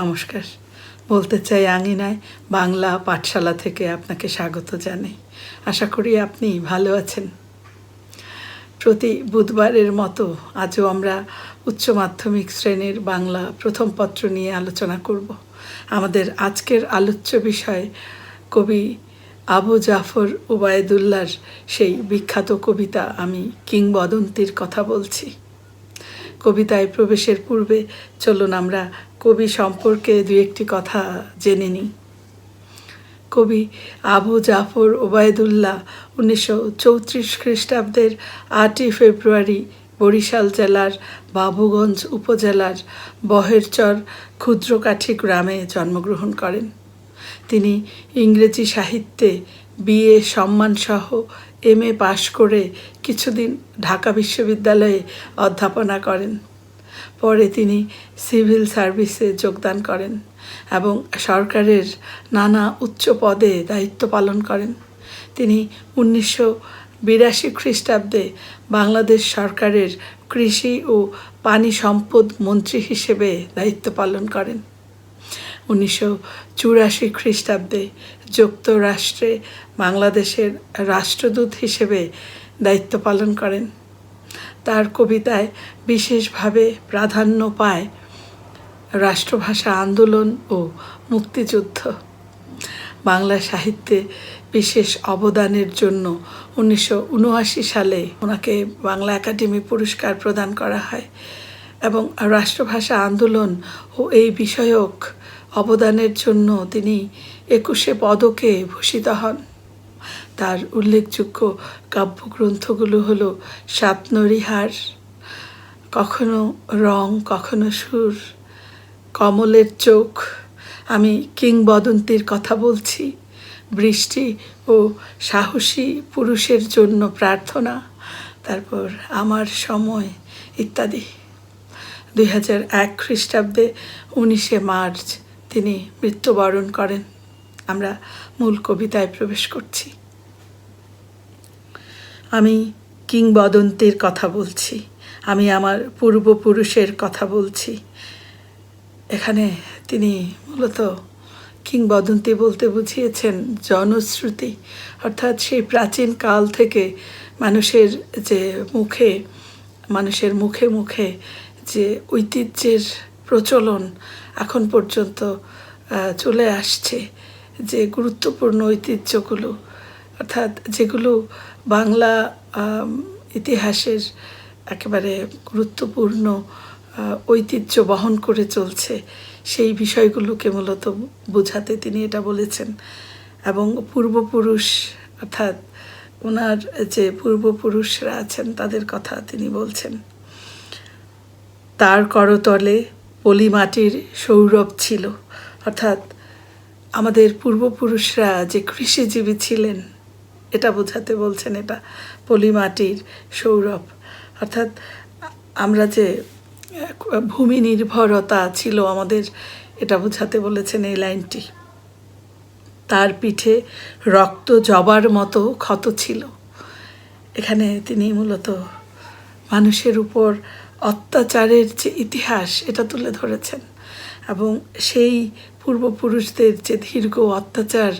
নমস্কার। বলতে চাই আঙিনায় বাংলা পাঠশালা থেকে আপনাকে স্বাগত জানাই। আশা করি আপনি ভালো আছেন। প্রতি বুধবারের মতো আজও আমরা উচ্চ মাধ্যমিক শ্রেণির বাংলা প্রথম পত্র নিয়ে আলোচনা করব। আমাদের আজকের আলোচ্য বিষয় কবি আবু জাফর উবায়দুল্লার সেই বিখ্যাত কবিতা আমি কিংবদন্তির কথা বলছি। কবিতায় প্রবেশের পূর্বে চলুন আমরা কবি সম্পর্কে দু একটি কথা জেনে নিই। কবি আবু জাফর ওবায়দুল্লাহ উনিশশো চৌত্রিশ খ্রিস্টাব্দের আটই ফেব্রুয়ারি বরিশাল জেলার বাবুগঞ্জ উপজেলার বহেরচর ক্ষুদ্রকাঠি গ্রামে জন্মগ্রহণ করেন। তিনি ইংরেজি সাহিত্যে বিএ সম্মানসহ এম এ পাশ করে কিছুদিন ঢাকা বিশ্ববিদ্যালয়ে অধ্যাপনা করেন। পরে তিনি সিভিল সার্ভিসে যোগদান করেন এবং সরকারের নানা উচ্চ পদে দায়িত্ব পালন করেন। তিনি উনিশশো বিরাশি খ্রিস্টাব্দে বাংলাদেশ সরকারের কৃষি ও পানি সম্পদ মন্ত্রী হিসেবে দায়িত্ব পালন করেন। উনিশশো চুরাশি খ্রিস্টাব্দে যুক্তরাষ্ট্রে বাংলাদেশের রাষ্ট্রদূত হিসেবে দায়িত্ব পালন করেন। তার কবিতায় বিশেষভাবে প্রাধান্য পায় রাষ্ট্রভাষা আন্দোলন ও মুক্তিযুদ্ধ। বাংলা সাহিত্যে বিশেষ অবদানের জন্য উনিশশো উনআশি সালে ওনাকে বাংলা একাডেমি পুরস্কার প্রদান করা হয় এবং রাষ্ট্রভাষা আন্দোলন ও এই বিষয়ক অবদানের জন্য তিনি একুশে পদকে ভূষিত হন। তার উল্লেখযোগ্য কাব্যগ্রন্থগুলো হলো সাতনরিহার, কখনো রং, কখনো সুর, কমলের চোখ, আমি কিংবদন্তির কথা বলছি, বৃষ্টি ও সাহসী পুরুষের জন্য প্রার্থনা, তারপর আমার সময়, ইত্যাদি। দুই হাজার এক খ্রিস্টাব্দে উনিশে মার্চ তিনি মৃত্যুবরণ করেন। আমরা মূল কবিতায় প্রবেশ করছি। আমি কিংবদন্তির কথা বলছি। আমি আমার পূর্বপুরুষের কথা বলছি। এখানে তিনি মূলত কিংবদন্তি বলতে বুঝিয়েছেন জনশ্রুতি। অর্থাৎ সেই প্রাচীন কাল থেকে মানুষের যে মুখে, মানুষের মুখে মুখে যে ঐতিহ্যের প্রচলন এখন পর্যন্ত চলে আসছে যে গুরুত্বপূর্ণ ঐতিহ্যগুলো। অর্থাৎ যেগুলো বাংলা ইতিহাসের একেবারে গুরুত্বপূর্ণ ঐতিহ্য বহন করে চলছে, সেই বিষয়গুলোকে মূলত বোঝাতে তিনি এটা বলেছেন। এবং পূর্বপুরুষ, অর্থাৎ ওনার যে পূর্বপুরুষরা আছেন, তাদের কথা তিনি বলছেন। তার করতলে পলিমাটির সৌরভ ছিল। অর্থাৎ আমাদের পূর্বপুরুষরা যে কৃষিজীবী ছিলেন, এটা বোঝাতে বলছেন এটা পলিমাটির সৌরভ। অর্থাৎ আমরা যে ভূমি নির্ভরতা ছিল আমাদের, এটা বোঝাতে বলেছেন এই লাইনটি। তার পিঠে রক্ত জবার মতো ক্ষত ছিল। এখানে তিনি মূলত মানুষের উপর অত্যাচারের যে ইতিহাস, এটা তুলে ধরেছেন। এবং সেই পূর্বপুরুষদের যে দীর্ঘ অত্যাচার,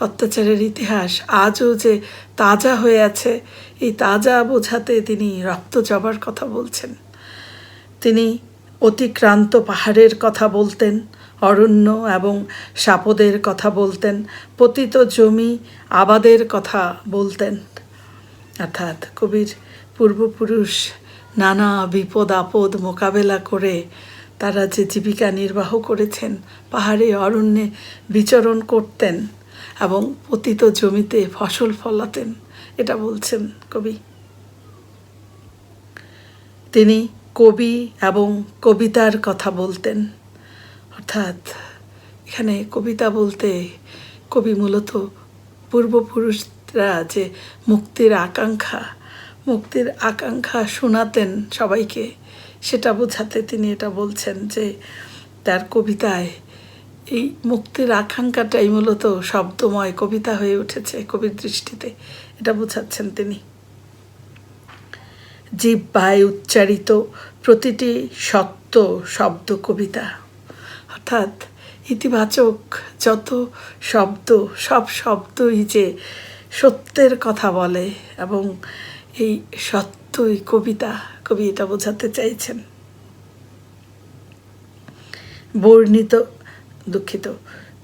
অত্যাচারের ইতিহাস, আজও যে তাজা হয়ে আছে, এই তাজা বোঝাতে তিনি রক্ত জবার কথা বলছেন। তিনি অতিক্রান্ত পাহাড়ের কথা বলতেন, অরণ্য এবং সাপদের কথা বলতেন, পতিত জমি আবাদের কথা বলতেন। অর্থাৎ কবির পূর্বপুরুষ নানা বিপদ আপদ মোকাবেলা করে তারা যে জীবিকা নির্বাহ করেছেন, পাহাড়ে অরণ্যে বিচরণ করতেন এবং পতিত জমিতে ফসল ফলাতেন, এটা বলছেন কবি। তিনি কবি এবং কবিতার কথা বলতেন। অর্থাৎ এখানে কবিতা বলতে কবি মূলত পূর্বপুরুষরা যে মুক্তির আকাঙ্ক্ষা মুক্তির আকাঙ্ক্ষা শোনাতেন সবাইকে। সেটা বোঝাতে তিনি এটা বলছেন যে, তার কবিতায় এই মুক্তির আকাঙ্ক্ষাটাই মূলত শব্দময় কবিতা হয়ে উঠেছে কবির দৃষ্টিতে। এটা বোঝাচ্ছেন তিনি। জিব্বায় উচ্চারিত প্রতিটি সত্য শব্দ কবিতা। অর্থাৎ ইতিবাচক যত শব্দ, সব শব্দই যে সত্যের কথা বলে এবং এই সত্যই কবিতা কবি এটা বোঝাতে চাইছেন। বর্ণিত, দুঃখিত,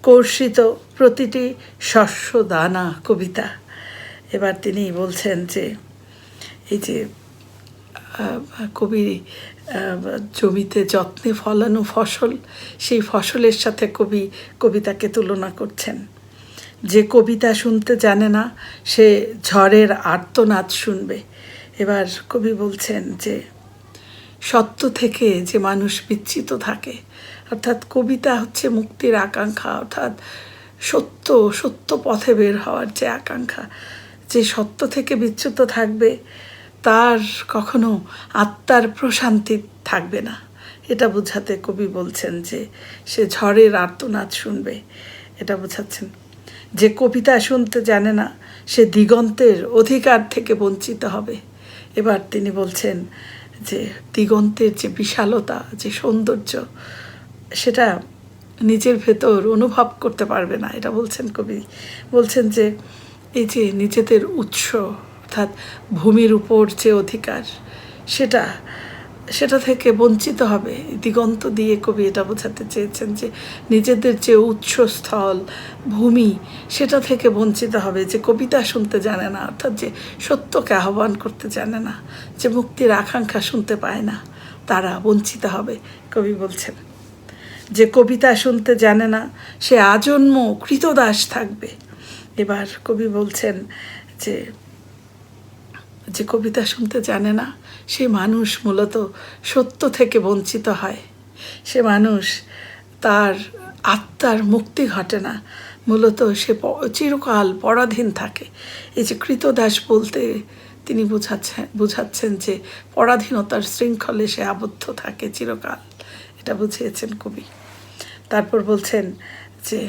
কর্ষিত প্রতিটি শস্য দানা কবিতা। এবার তিনি বলছেন যে, এই যে কবি জমিতে যত্নে ফলানো ফসল, সেই ফসলের সাথে কবি, কবিতাকে তুলনা করছেন। যে কবিতা শুনতে জানে না, সে ঝড়ের আর্তনাদ শুনবে। এবার কবি বলছেন যে, সত্য থেকে যে মানুষ বিচ্ছিত থাকে, অর্থাৎ কবিতা হচ্ছে মুক্তির আকাঙ্ক্ষা, অর্থাৎ সত্য সত্য পথে বের হওয়ার যে আকাঙ্ক্ষা, যে সত্য থেকে বিচ্যুত থাকবে, তার কখনো আত্মার প্রশান্তি থাকবে না। এটা বোঝাতে কবি বলছেন যে, সে ঝড়ের আর্তনাদ শুনবে। এটা বোঝাচ্ছেন যে কবিতা শুনতে জানে না, সে দিগন্তের অধিকার থেকে বঞ্চিত হবে। এবার তিনি বলছেন যে দিগন্তের যে বিশালতা, যে সৌন্দর্য, সেটা নিজের ভেতর অনুভব করতে পারবে না, এটা বলছেন কবি। বলছেন যে এই যে নিজেদের উৎস, অর্থাৎ ভূমির উপর যে অধিকার, সেটা সেটা থেকে বঞ্চিত হবে। দিগন্ত দিয়ে কবি এটা বোঝাতে চেয়েছেন যে নিজেদের যে উৎসস্থল, ভূমি, সেটা থেকে বঞ্চিত হবে যে কবিতা শুনতে জানে না, অর্থাৎ যে সত্যকে আহ্বান করতে জানে না, যে মুক্তির আকাঙ্ক্ষা শুনতে পায় না, তারা বঞ্চিত হবে, কবি বলছেন। যে কবিতা শুনতে জানে না, সে আজন্ম কৃতদাস থাকবে। এবার কবি বলছেন যে যে কবিতা শুনতে জানে না, সে মানুষ মূলত সত্য থেকে বঞ্চিত হয়। সে মানুষ তার আত্মার মুক্তি ঘটে না, মূলত সে চিরকাল পরাধীন থাকে। এই যে কৃতদাস বলতে তিনি বোঝাচ্ছেন বোঝাচ্ছেন যে পরাধীনতার শৃঙ্খলে সে আবদ্ধ থাকে চিরকাল। এটা বুঝিয়েছেন কবি। তারপর বলছেন যে,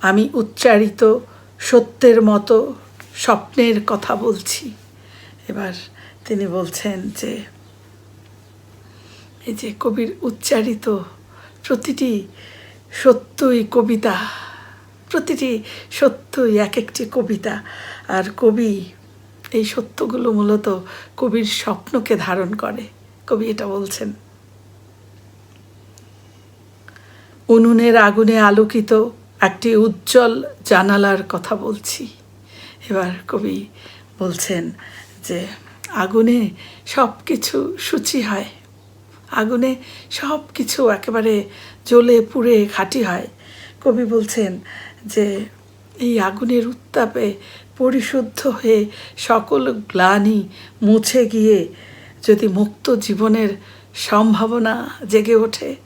আমি উচ্চারিত সত্যের মতো স্বপ্নের কথা বলছি। এবার তিনি বলছেন যে, এই যে কবির উচ্চারিত প্রতিটি সত্যই কবিতা, প্রতিটি সত্যই এক একটি কবিতা, আর কবি এই সত্যগুলো মূলত কবির স্বপ্নকে ধারণ করে। কবি এটা বলছেন। উনুনের আগুনে আলোকিত একটি উজ্জ্বল জানালার কথা বলছি। এবার কবি বলছেন যে আগুনে সব কিছু সূচি হয়। আগুনে সব কিছু একেবারে জ্বলে পুড়ে খাঁটি হয়। কবি বলছেন যে এই আগুনের উত্তাপে পরিশুদ্ধ হয়ে সকল গ্লানি মুছে গিয়ে যদি মুক্ত জীবনের সম্ভাবনা জেগে ওঠে,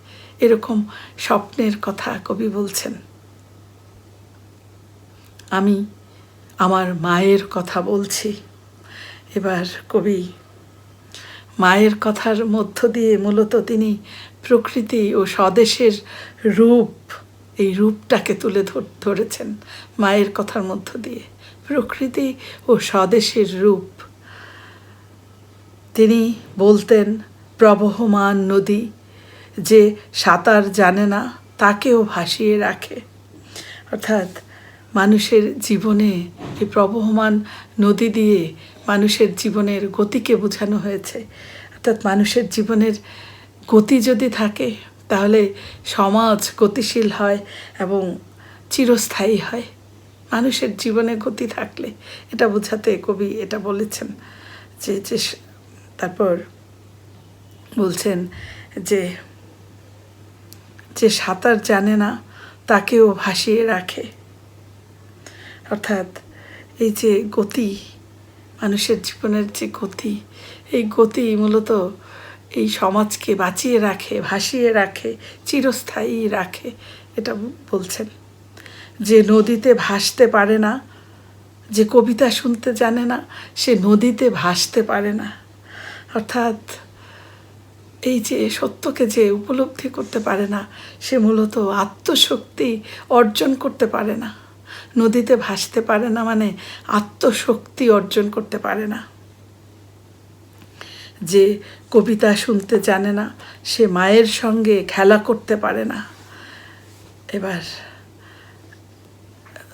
এরকম স্বপ্নের কথা কবি বলছেন। আমি আমার মায়ের কথা বলছি। এবার কবি মায়ের কথার মধ্য দিয়ে মূলত তিনি প্রকৃতি ও স্বদেশের রূপ, এই রূপটাকে তুলে ধরেছেন মায়ের কথার মধ্য দিয়ে। প্রকৃতি ও স্বদেশের রূপ। তিনি বলতেন, প্রবহমান নদী যে সাঁতার জানে না, তাকেও ভাসিয়ে রাখে। অর্থাৎ মানুষের জীবনে এই প্রবহমান নদী দিয়ে মানুষের জীবনের গতিকে বোঝানো হয়েছে। অর্থাৎ মানুষের জীবনের গতি যদি থাকে, তাহলে সমাজ গতিশীল হয় এবং চিরস্থায়ী হয়। মানুষের জীবনে গতি থাকলে, এটা বোঝাতে কবি এটা বলেছেন যে যে তারপর বলছেন যে যে সাঁতার জানে না, তাকেও ভাসিয়ে রাখে। অর্থাৎ এই যে গতি মানুষের জীবনের যে গতি, এই গতি মূলত এই সমাজকে বাঁচিয়ে রাখে, ভাসিয়ে রাখে, চিরস্থায়ী রাখে, এটা বলছেন। যে নদীতে ভাসতে পারে না, যে কবিতা শুনতে জানে না, সে নদীতে ভাসতে পারে না। অর্থাৎ এই যে সত্যকে যে উপলব্ধি করতে পারে না, সে মূলত আত্মশক্তি অর্জন করতে পারে না। নদীতে ভাসতে পারে না মানে আত্মশক্তি অর্জন করতে পারে না। যে কবিতা শুনতে জানে না, সে মায়ের সঙ্গে খেলা করতে পারে না। এবার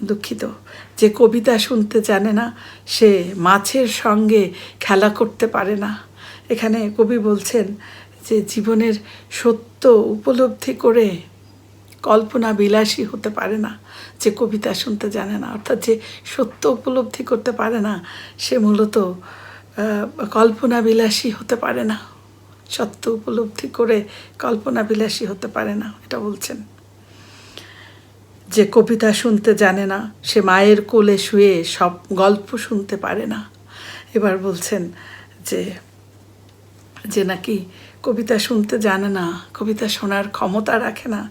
দুঃখিত, যে কবিতা শুনতে জানে না, সে মাছের সঙ্গে খেলা করতে পারে না। এখানে কবি বলছেন যে জীবনের সত্য উপলব্ধি করে কল্পনা বিলাসী হতে পারে না। যে কবিতা শুনতে জানে না, অর্থাৎ যে সত্য উপলব্ধি করতে পারে না, সে মূলত কল্পনা বিলাসী হতে পারে না। সত্য উপলব্ধি করে কল্পনা বিলাসী হতে পারে না, এটা বলছেন। যে কবিতা শুনতে জানে না, সে মায়ের কোলে শুয়ে সব গল্প শুনতে পারে না। এবার বলছেন যে যে নাকি কবিতা শুনতে জানে না, কবিতা শোনার ক্ষমতা রাখে না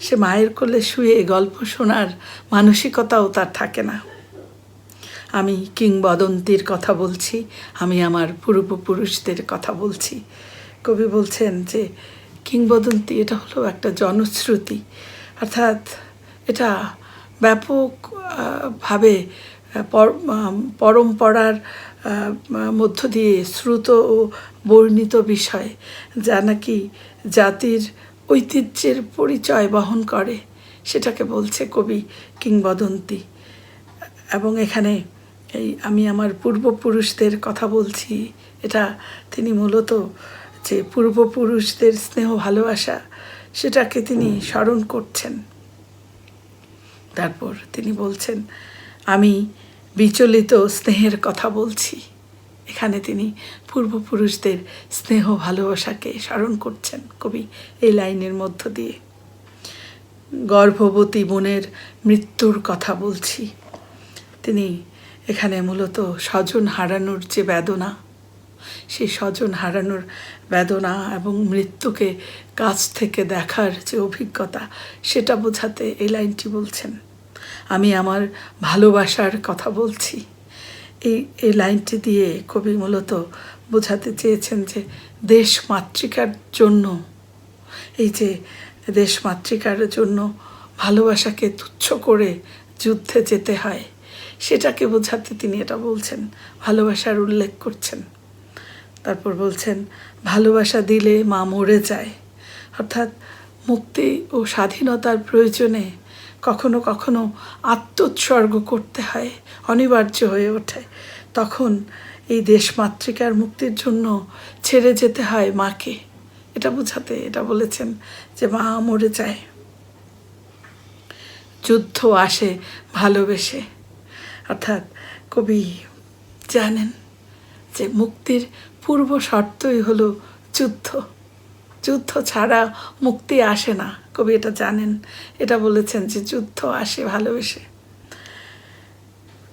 সে মায়ের কোলে শুয়ে গল্প শোনার মানসিকতাও তার থাকে না। আমি কিংবদন্তির কথা বলছি আমি আমার পূর্বপুরুষদের কথা বলছি। কবি বলছেন যে কিংবদন্তি এটা হলো একটা জনশ্রুতি। অর্থাৎ এটা ব্যাপক আহ, ভাবে পর- পরম্পরার মধ্য দিয়ে শ্রুত ও বর্ণিত বিষয়। যা নাকি জাতির ঐতিহ্যের পরিচয় বহন করে সেটাকে বলছে কবি কিংবদন্তি। এবং এখানে এই আমি আমার পূর্বপুরুষদের কথা বলছি এটা তিনি মূলত যে পূর্বপুরুষদের স্নেহ ভালোবাসা সেটাকে তিনি স্মরণ করছেন। তারপর তিনি বলছেন আমি বিচলিত স্নেহের কথা বলছি। এখানে তিনি পূর্বপুরুষদের স্নেহ ভালোবাসাকে স্মরণ করছেন কবি এই লাইনের মধ্য দিয়ে। গর্ভবতী বোনের মৃত্যুর কথা বলছি। তিনি এখানে মূলত স্বজন হারানোর যে বেদনা, সেই স্বজন হারানোর বেদনা এবং মৃত্যুকে কাছ থেকে দেখার যে অভিজ্ঞতা, সেটা বোঝাতে এই লাইনটি বলছেন। আমি আমার ভালোবাসার কথা বলছি। এই এই লাইনটি দিয়ে কবি মূলত বোঝাতে চেয়েছেন যে দেশ মাতৃকার জন্য, এই যে দেশ মাতৃকার জন্য ভালোবাসাকে তুচ্ছ করে যুদ্ধে যেতে হয়, সেটাকে বোঝাতে তিনি এটা বলছেন, ভালোবাসার উল্লেখ করছেন। তারপর বলছেন, ভালোবাসা দিলে মা মরে যায়। অর্থাৎ মুক্তি ও স্বাধীনতার প্রয়োজনে কখনো কখনো আত্মোৎসর্গ করতে হয়, অনিবার্য হয়ে ওঠে। তখন এই দেশ মাতৃকার মুক্তির জন্য ছেড়ে যেতে হয় মাকে। এটা বোঝাতে, এটা বলেছেন যে মা মরে যায়। যুদ্ধ আসে ভালোবেসে। অর্থাৎ কবি জানেন যে মুক্তির পূর্ব শর্তই হলো যুদ্ধ। যুদ্ধ ছাড়া মুক্তি আসে না। কবি এটা জানেন। এটা বলেছেন যে যুদ্ধ আসে ভালোবেসে।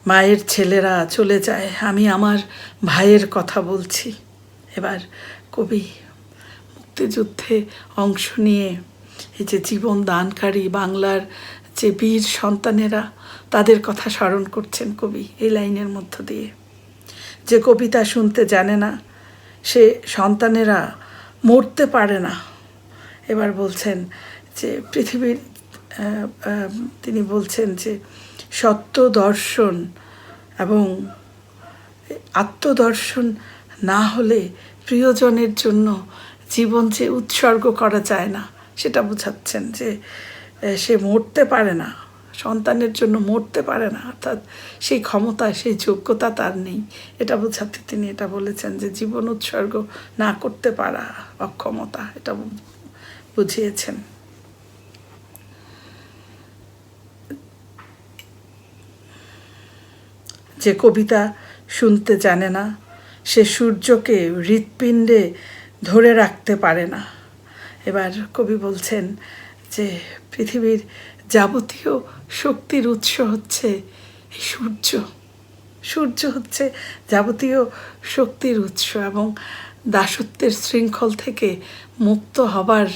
মায়ের ছেলেরা চলে যায়। আমি আমার ভাইয়ের কথা বলছি। এবার কবি মুক্তিযুদ্ধে অংশ নিয়ে এই যে জীবন দানকারী বাংলার যে বীর সন্তানেরা, তাদের কথা স্মরণ করছেন কবি এই লাইনের মধ্য দিয়ে। যে কবিতা শুনতে জানে না, সে সন্তানেরা মরতে পারে না। এবার বলছেন যে পৃথিবীর তিনি বলছেন যে সত্য দর্শন এবং আত্মদর্শন না হলে প্রিয়জনের জন্য জীবন যে উৎসর্গ করা যায় না, সেটা বোঝাচ্ছেন যে সে মরতে পারে না, সন্তানের জন্য মরতে পারে না, অর্থাৎ সেই ক্ষমতা, সেই যোগ্যতা তার নেই। এটা বোঝাতে তিনি এটা বলেছেন যে, জীবন উৎসর্গ না করতে পারা অক্ষমতা, এটা বুঝিয়েছেন। যে কবিতা শুনতে জানে না, সে সূর্যকে হৃৎপিণ্ডে ধরে রাখতে পারে না। এবার কবি বলছেন যে, পৃথিবীর যাবতীয় শক্তির উৎস হচ্ছে এই সূর্য। সূর্য হচ্ছে যাবতীয় শক্তির উৎস এবং দাসত্বের শৃঙ্খল থেকে মুক্ত হবার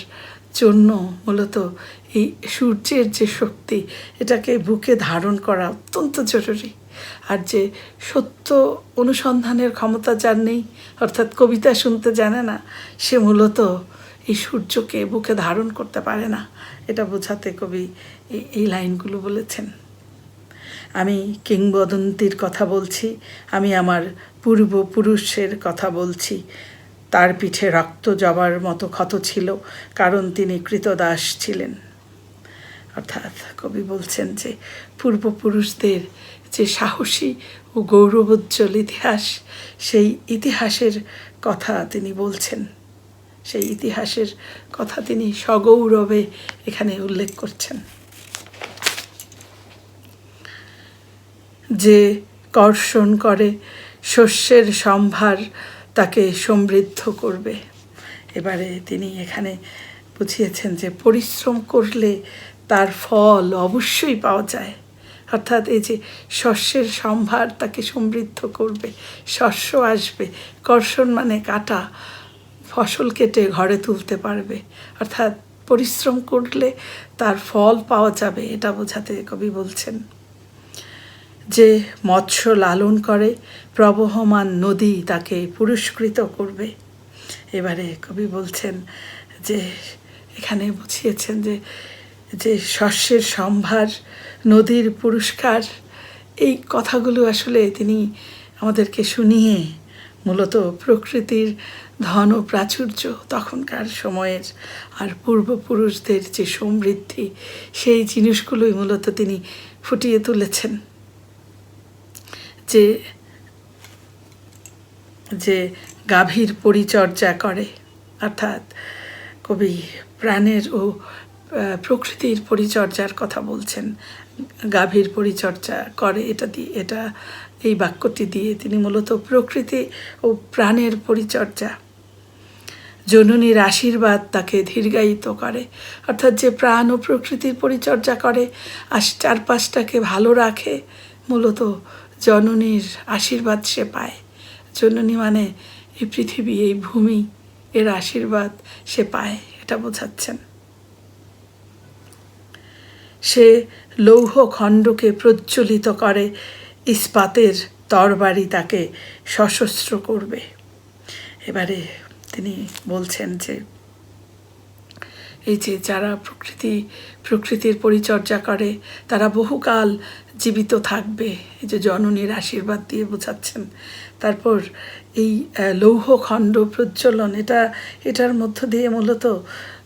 জন্য মূলত এই সূর্যের যে শক্তি, এটাকে বুকে ধারণ করা অত্যন্ত জরুরি। আর যে সত্য অনুসন্ধানের ক্ষমতা যার নেই, অর্থাৎ কবিতা শুনতে জানে না, সে মূলত এই সূর্যকে বুকে ধারণ করতে পারে না। এটা বোঝাতে কবি এই লাইনগুলো বলেছেন। আমি কিংবদন্তির কথা বলছি, আমি আমার পূর্বপুরুষের কথা বলছি। তার পিঠে রক্ত জবার মতো ক্ষত ছিল, কারণ তিনি কৃতদাস ছিলেন। অর্থাৎ কবি বলছেন যে পূর্বপুরুষদের যে সাহসী ও গৌরবোজ্জ্বল ইতিহাস, সেই ইতিহাসের কথা তিনি বলছেন। সেই ইতিহাসের কথা তিনি সগৌরবে এখানে উল্লেখ করছেন। যে কর্ষণ করে, শস্যের সম্ভার তাকে সমৃদ্ধ করবে। এবারে তিনি এখানে বুঝিয়েছেন যে পরিশ্রম করলে তার ফল অবশ্যই পাওয়া যায়। অর্থাৎ এই যে শস্যের সম্ভার তাকে সমৃদ্ধ করবে, শস্য আসবে, কর্ষণ মানে কাটা, ফসল কেটে ঘরে তুলতে পারবে। অর্থাৎ পরিশ্রম করলে তার ফল পাওয়া যাবে, এটা বোঝাতে কবি বলছেন। যে মৎস্য লালন করে, প্রবহমান নদী তাকে পুরস্কৃত করবে। এবারে কবি বলছেন যে, এখানে বুঝিয়েছেন যে যে শস্যের সম্ভার, নদীর পুরস্কার, এই কথাগুলো আসলে তিনি আমাদেরকে শুনিয়ে মূলত প্রকৃতির ধন ও প্রাচুর্য তখনকার সময়ের আর পূর্বপুরুষদের যে সমৃদ্ধি, সেই জিনিসগুলোই মূলত তিনি ফুটিয়ে তুলেছেন। যে যে গাভীর পরিচর্যা করে, অর্থাৎ কবি প্রাণের ও প্রকৃতির পরিচর্যার কথা বলছেন, গাভীর পরিচর্যা করে এটা দিয়ে এটা এই বাক্যটি দিয়ে তিনি মূলত প্রকৃতি ও প্রাণের পরিচর্যা। জননীর আশীর্বাদ তাকে দীর্ঘায়িত করে। অর্থাৎ যে প্রাণ ও প্রকৃতির পরিচর্যা করে, আর চারপাশটাকে ভালো রাখে, মূলত জননীর আশীর্বাদ সে পায়। জননী মানে এই পৃথিবী, এই ভূমি, এর আশীর্বাদ সে পায়, এটা বোঝাচ্ছেন। সে লৌহ খণ্ডকে প্রজ্বলিত করে। ইস্পাতের তরবারি তাকে সশস্ত্র করবে। এবারে তিনি বলছেন যে, এই যে যারা প্রকৃতি, প্রকৃতির পরিচর্যা করে, তারা বহুকাল জীবিত থাকবে। এই যে জননীর আশীর্বাদ দিয়ে বোঝাচ্ছেন। তারপর এই লৌহ খণ্ড প্রজ্বলন, এটা, এটার মধ্য দিয়ে মূলত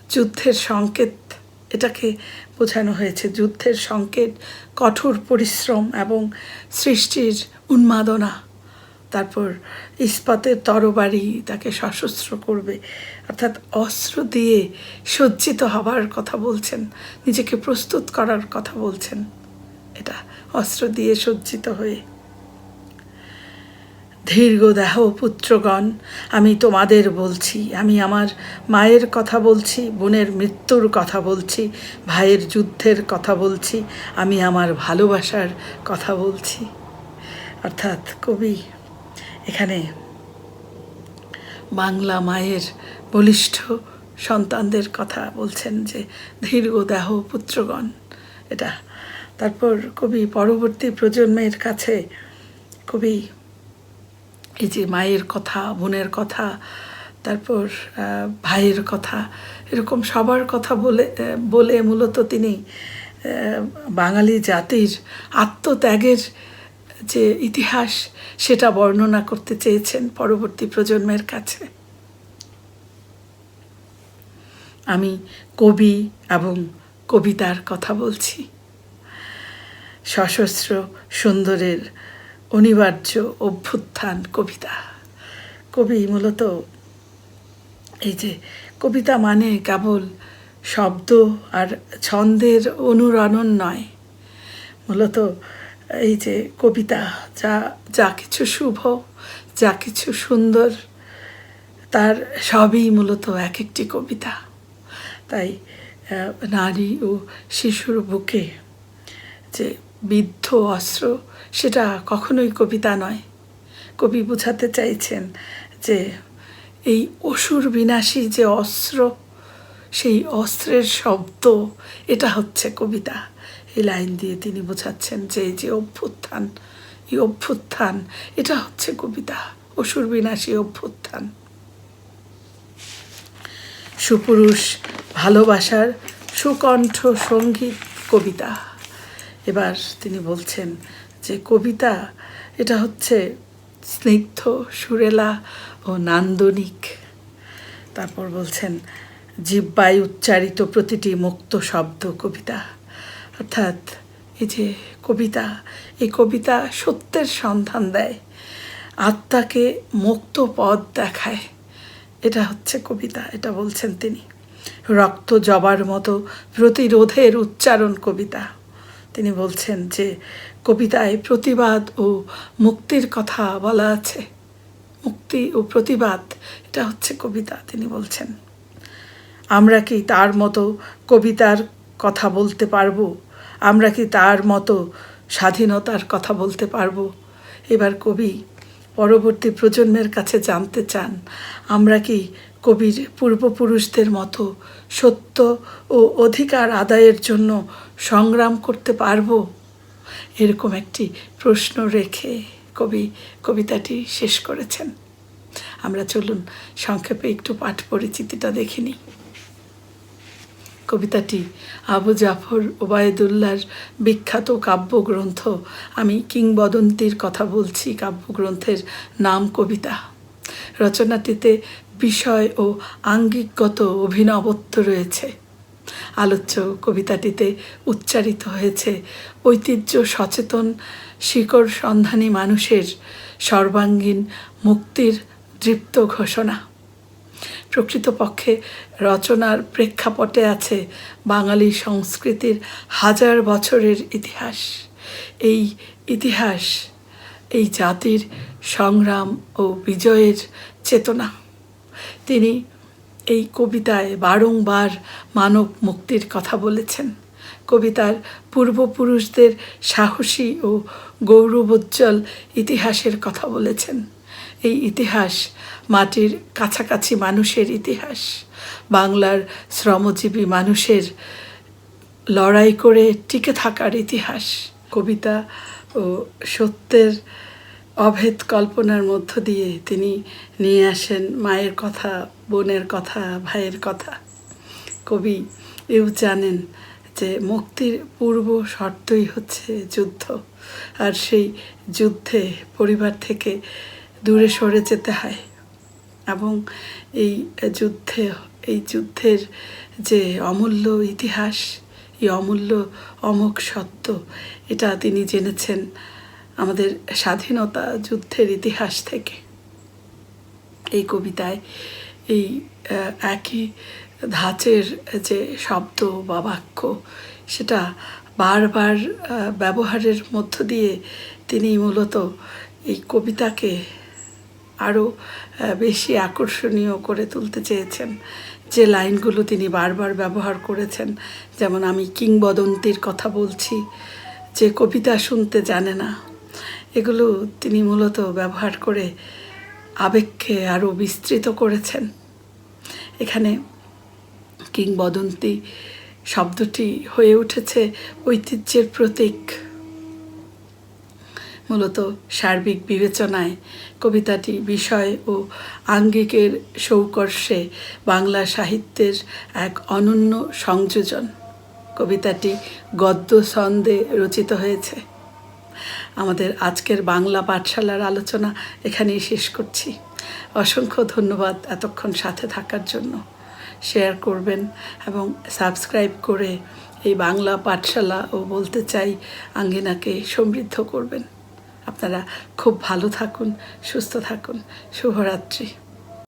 যুদ্ধের সংকেত এটাকে বোঝানো হয়েছে। যুদ্ধের সংকেত, কঠোর পরিশ্রম এবং সৃষ্টির উন্মাদনা। তারপর ইস্পাতের তরবারি তাকে সশস্ত্র করবে। অর্থাৎ অস্ত্র দিয়ে সজ্জিত হবার কথা বলছেন, নিজেকে প্রস্তুত করার কথা বলছেন। এটা অস্ত্র দিয়ে সজ্জিত হয়ে দীর্ঘ দেহ পুত্রগণ, আমি তোমাদের বলছি, আমি আমার মায়ের কথা বলছি, বোনের মৃত্যুর কথা বলছি, ভাইয়ের যুদ্ধের কথা বলছি, আমি আমার ভালোবাসার কথা বলছি। অর্থাৎ কবি এখানে বাংলা মায়ের বলিষ্ঠ সন্তানদের কথা বলছেন যে দীর্ঘ দেহ পুত্রগণ। এটা তারপর কবি পরবর্তী প্রজন্মের কাছে কবি এই যে মায়ের কথা, বোনের কথা, তারপর ভাইয়ের কথা, এরকম সবার কথা বলে বলে মূলত তিনি বাঙালি জাতির আত্মত্যাগের যে ইতিহাস, সেটা বর্ণনা করতে চেয়েছেন পরবর্তী প্রজন্মের কাছে। আমি কবি এবং কবিতার কথা বলছি। সশস্ত্র সুন্দরের অনিবার্য অভ্যুত্থান কবিতা। কবি মূলত এই যে কবিতা মানে কেবল শব্দ আর ছন্দের অনুরণন নয়। মূলত এই যে কবিতা যা যা কিছু শুভ, যা কিছু সুন্দর, তার সবই মূলত এক একটি কবিতা। তাই নারী ও শিশুর বুকে যে বিদ্ধ অস্ত্র সেটা কখনোই কবিতা নয়। কবি বোঝাতে চাইছেন যে এই অসুর বিনাশী যে অস্ত্র, সেই অস্ত্রের শব্দ, এটা হচ্ছে কবিতা। এই লাইন দিয়ে তিনি বোঝাচ্ছেন যে যে অভ্যুত্থান, এই অভ্যুত্থান, এটা হচ্ছে কবিতা, অসুর বিনাশী অভ্যুত্থান। সুপুরুষ ভালোবাসার সুকণ্ঠ সংগীত কবিতা। এবার তিনি বলছেন যে কবিতা, এটা হচ্ছে স্নিগ্ধ, সুরেলা ও নান্দনিক। তারপর বলছেন জিব্বায় উচ্চারিত প্রতিটি মুক্ত শব্দ কবিতা। অর্থাৎ এই যে কবিতা, এই কবিতা সত্যের সন্ধান দেয়, আত্মাকে মুক্ত পথ দেখায়। এটা হচ্ছে কবিতা, এটা বলছেন তিনি। রক্ত জবার মতো প্রতিরোধের উচ্চারণ কবিতা। তিনি বলছেন যে কবিতায় প্রতিবাদ ও মুক্তির কথা বলা আছে। মুক্তি ও প্রতিবাদ, এটা হচ্ছে কবিতা, তিনি বলছেন। আমরা কি তার মতো কবিতার কথা বলতে পারব? আমরা কি তার মতো স্বাধীনতার কথা বলতে পারব? এবার কবি পরবর্তী প্রজন্মের কাছে জানতে চান, আমরা কি কবির পূর্বপুরুষদের মতো সত্য ও অধিকার আদায়ের জন্য সংগ্রাম করতে পারব? এরকম একটি প্রশ্ন রেখে কবি, কবিতাটি শেষ করেছেন। আমরা চলুন সংক্ষেপে একটু পাঠ পরিচিতিটা দেখে নিই। কবিতাটি, আবু জাফর ওবায়দুল্লার বিখ্যাত কাব্যগ্রন্থ, আমি কিংবদন্তির কথা বলছি কাব্যগ্রন্থের নাম কবিতা। রচনাটিতে বিষয় ও আঙ্গিকগত অভিনবত্ব রয়েছে। আলোচ্য কবিতাটিতে উচ্চারিত হয়েছে। ঐতিহ্য সচেতন শিকড় সন্ধানী মানুষের সর্বাঙ্গীন মুক্তির দৃপ্ত ঘোষণা। প্রকৃতপক্ষে রচনার প্রেক্ষাপটে আছে বাঙালি সংস্কৃতির হাজার বছরের ইতিহাস। এই ইতিহাস, এই জাতির সংগ্রাম ও বিজয়ের চেতনা। তিনি এই কবিতায় বারংবার মানব মুক্তির কথা বলেছেন। কবিতার পূর্বপুরুষদের সাহসী ও গৌরবোজ্জ্বল ইতিহাসের কথা বলেছেন। এই ইতিহাস মাটির কাছাকাছি মানুষের ইতিহাস। বাংলার শ্রমজীবী মানুষের লড়াই করে টিকে থাকার ইতিহাস। কবিতা ও সত্যের অভেদ কল্পনার মধ্য দিয়ে তিনি নিয়ে আসেন মায়ের কথা, বোনের কথা, ভাইয়ের কথা। কবি এও জানেন যে মুক্তির পূর্ব শর্তই হচ্ছে যুদ্ধ, আর সেই যুদ্ধে পরিবার থেকে দূরে সরে যেতে হয়। এবং এই যুদ্ধে, এই যুদ্ধের যে অমূল্য ইতিহাস, এই অমূল্য অমোঘ সত্য, এটা তিনি জেনেছেন আমাদের স্বাধীনতা যুদ্ধের ইতিহাস থেকে। এই কবিতায় এই একই ধাঁচের যে শব্দ বা বাক্য, সেটা বারবার ব্যবহারের মধ্য দিয়ে তিনি মূলত এই কবিতাকে আরও বেশি আকর্ষণীয় করে তুলতে চেয়েছেন। যে লাইনগুলো তিনি বারবার ব্যবহার করেছেন, যেমন আমি কিংবদন্তির কথা বলছি, যে কবিতা শুনতে জানে না এগুলো তিনি মূলত ব্যবহার করে আবেগকে আরও বিস্তৃত করেছেন। এখানে কিংবদন্তি শব্দটি হয়ে উঠেছে ঐতিহ্যের প্রতীক। মূলত সার্বিক বিবেচনায় কবিতাটি বিষয় ও আঙ্গিকের সৌকর্ষে বাংলা সাহিত্যের এক অনন্য সংযোজন। কবিতাটি গদ্য ছন্দে রচিত হয়েছে। আমাদের আজকের বাংলা পাঠশালার আলোচনা এখানেই শেষ করছি। অসংখ্য ধন্যবাদ এতক্ষণ সাথে থাকার জন্য। শেয়ার করবেন এবং সাবস্ক্রাইব করে এই বাংলা পাঠশালা ও বলতে চাই আঙ্গিনাকে সমৃদ্ধ করবেন। আপনারা খুব ভালো থাকুন, সুস্থ থাকুন। শুভরাত্রি।